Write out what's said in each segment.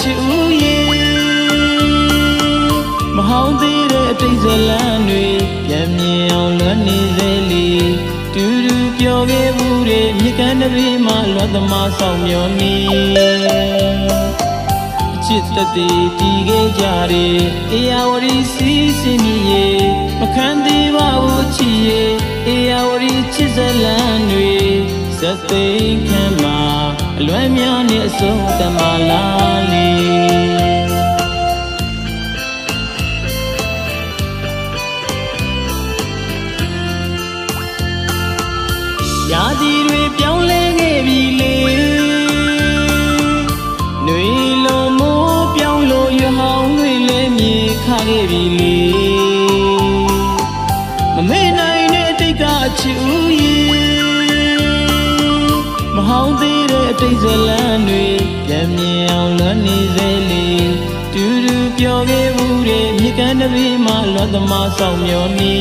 ချစ်ဦးရဲ့မဟောင်းသေးတဲ့အတိတ်ဇလန်းတွေပြန်မြင်အောင်လွမ်းနေစေလေတူတူပြောခဲ့မှုတွေမြေကမ်းတစ်ပြေးမှာလွတ်သမားဆောင်မျောနေအချစ်တသေးတီးခဲ့ကြတယ်အေယာဝရီစီးစင်းကြီးရေမခံသေးပါဘူးအချစ်ရေအေယာဝရီချစ်ဇလန်းတွေစက်သိမ်းခံမှာ အလွမ်းများနဲ့အဆုံးသမာလာလေရာသီတွေပြောင်းလဲခဲ့ပြီလေຫນွေလုံးမိုးပြောင်းလို့ရဟောင်းတွေလည်းမြေခခဲ့ပြီလေမမေ့နိုင်တဲ့အတိတ်ကချစ် တဲ့အတိတ်ဇလန်းတွေပြန်မြင်အောင်လွမ်းနေစေလေတူတူပြောခဲ့မှုတွေမြေကမ်းတစ်ပြေးမှာလွတ်သမားဆောင်မျောနေ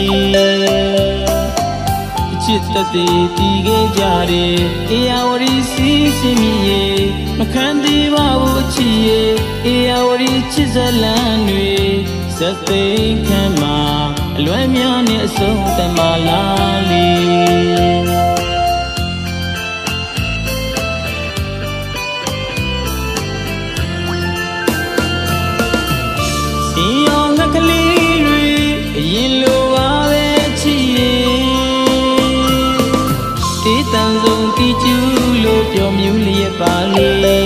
အချစ်တသေးတီးခဲ့ကြတယ်အေယာဝရီစီးစင်းမီရေမခံသေးပါဘူးအချစ်ရေအေယာဝရီချစ်ဇလန်းတွေစက်သိမ်းခံမှာအလွမ်းများနဲ့အဆုံးသမာလာလေ စင်ရောငကလေးတွေအရင်လိုပါပဲချစ်ရဲ့တေးတန်ဆုံးတီကျူးလို့ပြောမြူးလျက်ပါလေ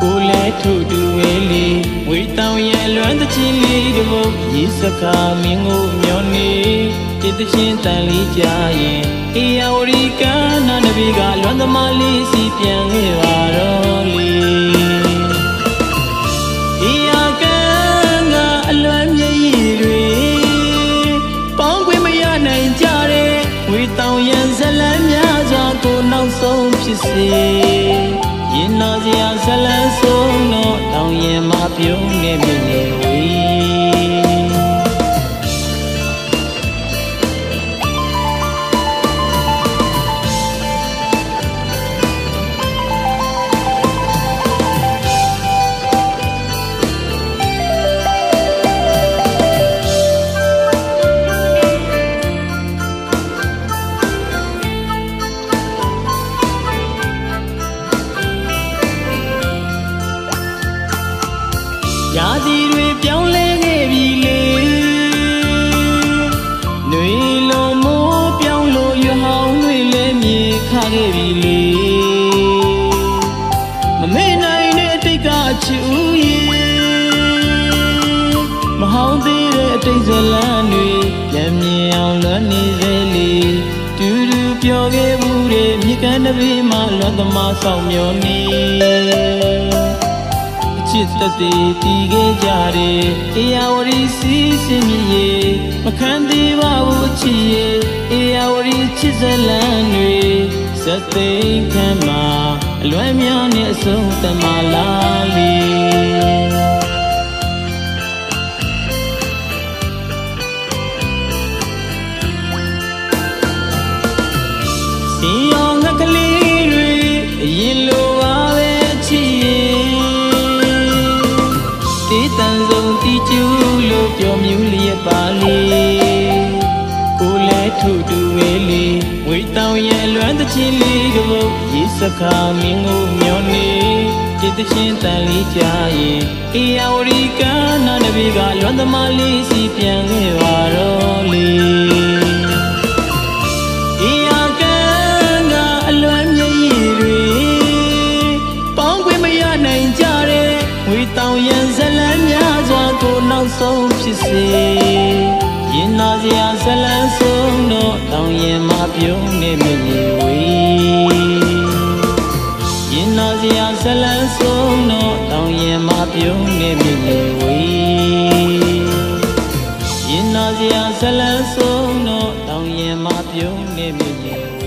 ကိုလဲထုတူဝဲလေးဝေတောင်ရဲ့လွမ်းတချင်းလေးတစ်ပုတ်ရေစကားမင်းကိုမျောနေတည်တချင်းတန်လေးကြရင်အေယာဝရီကနာနဘီကလွမ်းသမားလေးစီပြန်ခဲ့ပါတော့လေ စ်စေရင်နာစရာဇလန်းဆုံးတော့တောင်ရင်မပြုံးနေမြင်နေ ရာသီတွေပြောင်းလဲခဲ့ပြီလေຫນွေလုံးမိုးပြောင်းလို့ရဟောင်းတွေလည်းမြေခခဲ့ပြီလေမမေ့နိုင်တဲ့အတိတ်ကချစ်ဦးရဲ့မဟောင်းသေးတဲ့အတိတ်ဇလန်းတွေပြန်မြင်အောင်လွမ်းနေစေလေတူတူပြောခဲ့မှုတွေမြေကမ်းတစ်ပြေးမှာလွတ်သမားဆောင်မျောနေ အချစ်တသေးတီးခဲ့ကြတယ်အေယာဝရီစီးစင်းမီရေမခံသေးပါဘူးအချစ်ရေအေယာဝရီချစ်ဇလန်းတွေစက်သိမ်းခံမှာအလွမ်းများနဲ့အဆုံးသမာလာလေ ပြောမြူးလျက်ပါလေကိုလဲထုတူဝဲလေးဝေတောင်ရဲ့လွမ်းတချင်းလေးတစ်ပုတ်ရေစခါမင်းကိုမျောနေတည်တချင်းတန်လေးကြရင်အေယာဝရီကနာနဘီကလွမ်းသမားလေးစီပြန် စ်စေရင်နာစရာဇလန်းဆုံးတော့တောင်ရင်မပြုံးနေမြည်ဝေးရင်နာစရာဇလန်းဆုံးတော့တောင်ရင်မပြုံးနေမြည်ဝေးရင်နာစရာဇလန်းဆုံးတော့တောင်ရင်မပြုံးနေမြည်